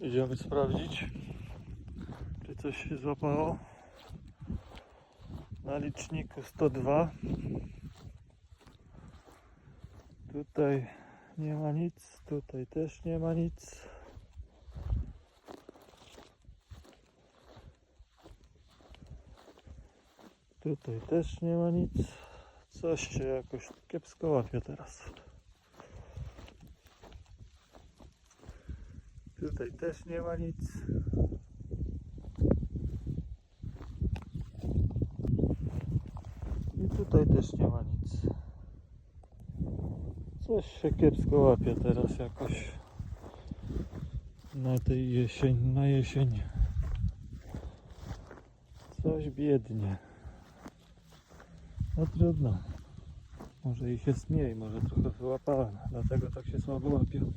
Idziemy sprawdzić, czy coś się złapało. Na liczniku 102. Tutaj nie ma nic, tutaj też nie ma nic. Tutaj też nie ma nic. Coś się jakoś kiepsko łapie teraz. Tutaj też nie ma nic. I tutaj też nie ma nic. Coś się kiepsko łapie teraz jakoś na tej jesień, na jesień. Coś biednie. No trudno. Może ich jest mniej, może trochę wyłapałem, dlatego tak się słabo łapią.